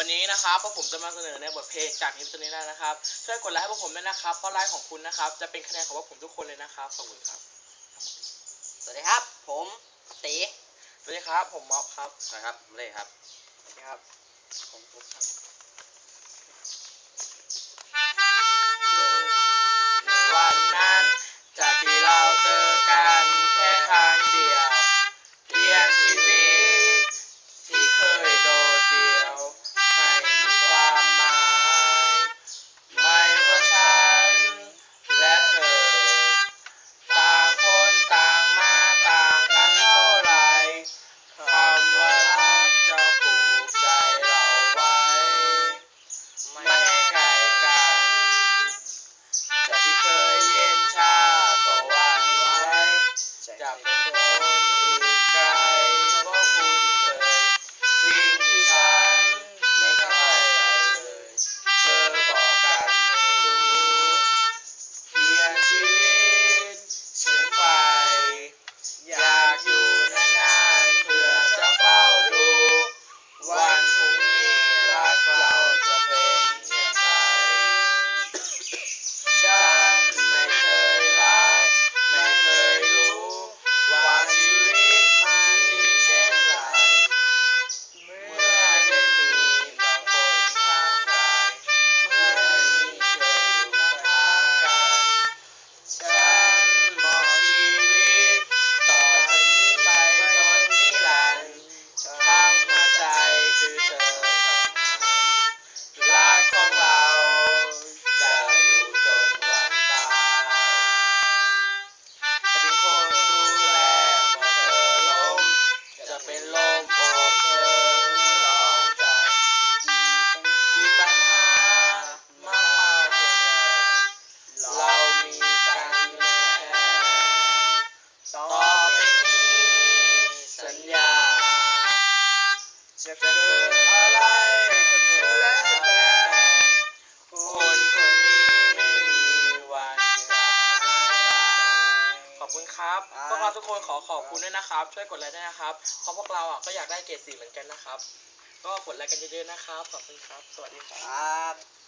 วันนี้นะครับพวกผมจะมาเสนอในบทเพลงจากนิปตนี้นะครับ ช่วยกดไลค์ให้พวกผมด้วยนะครับ เพราะไลค์ของคุณนะครับ จะเป็นคะแนนของพวกผมทุกคนเลยนะครับ ขอบคุณครับ สวัสดีครับ ผมตีสวัสดีครับ ผมม็อบครับ นะครับ เล่ครับ สวัสดีครับ ผมปุ๊กครับ พวกเราทุกคนขอขอบคุณด้วยนะครับ ช่วยกดไลค์ด้วยนะครับ เพราะพวกเราอะก็อยากได้เกรดสีเหมือนกันนะครับ ก็กดไลค์กันเยอะๆนะครับ ขอบคุณครับ สวัสดีครับ ครับ